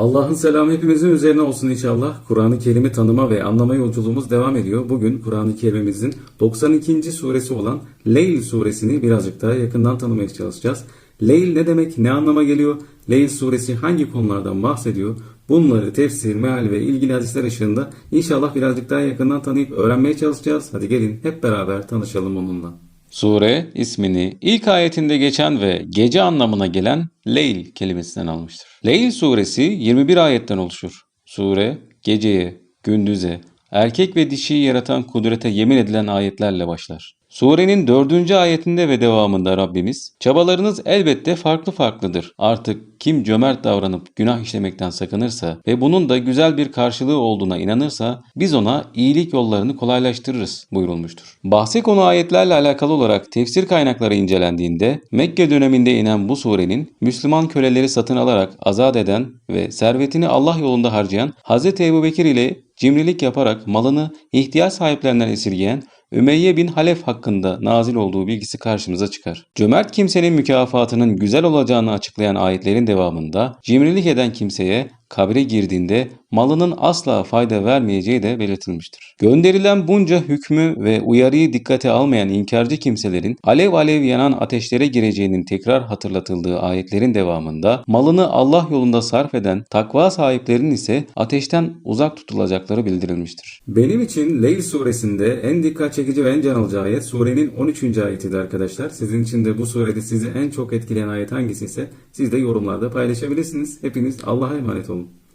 Allah'ın selamı hepimizin üzerine olsun inşallah. Kur'an-ı Kerim'i tanıma ve anlama yolculuğumuz devam ediyor. Bugün Kur'an-ı Kerim'imizin 92. suresi olan Leyl suresini birazcık daha yakından tanımaya çalışacağız. Leyl ne demek, ne anlama geliyor? Leyl suresi hangi konulardan bahsediyor? Bunları tefsir, meal ve ilgili hadisler ışığında inşallah birazcık daha yakından tanıyıp öğrenmeye çalışacağız. Hadi gelin hep beraber tanışalım onunla. Sure ismini ilk ayetinde geçen ve gece anlamına gelen Leyl kelimesinden almıştır. Leyl suresi 21 ayetten oluşur. Sure geceye, gündüze, erkek ve dişiyi yaratan kudrete yemin edilen ayetlerle başlar. Surenin dördüncü ayetinde ve devamında Rabbimiz, çabalarınız elbette farklı farklıdır. Artık kim cömert davranıp günah işlemekten sakınırsa ve bunun da güzel bir karşılığı olduğuna inanırsa biz ona iyilik yollarını kolaylaştırırız buyurulmuştur. Bahsi konu ayetlerle alakalı olarak tefsir kaynakları incelendiğinde Mekke döneminde inen bu surenin Müslüman köleleri satın alarak azat eden ve servetini Allah yolunda harcayan Hz. Ebu Bekir ile cimrilik yaparak malını ihtiyaç sahiplerinden esirgeyen Ümeyye bin Halef hakkında nazil olduğu bilgisi karşımıza çıkar. Cömert kimsenin mükafatının güzel olacağını açıklayan ayetlerin devamında cimrilik eden kimseye kabre girdiğinde malının asla fayda vermeyeceği de belirtilmiştir. Gönderilen bunca hükmü ve uyarıyı dikkate almayan inkarcı kimselerin alev alev yanan ateşlere gireceğinin tekrar hatırlatıldığı ayetlerin devamında malını Allah yolunda sarf eden takva sahiplerinin ise ateşten uzak tutulacakları bildirilmiştir. Benim için Leyl suresinde en dikkat çekici ve en can alıcı ayet surenin 13. ayetidir arkadaşlar. Sizin için de bu surede sizi en çok etkileyen ayet hangisi ise siz de yorumlarda paylaşabilirsiniz. Hepiniz Allah'a emanet olun.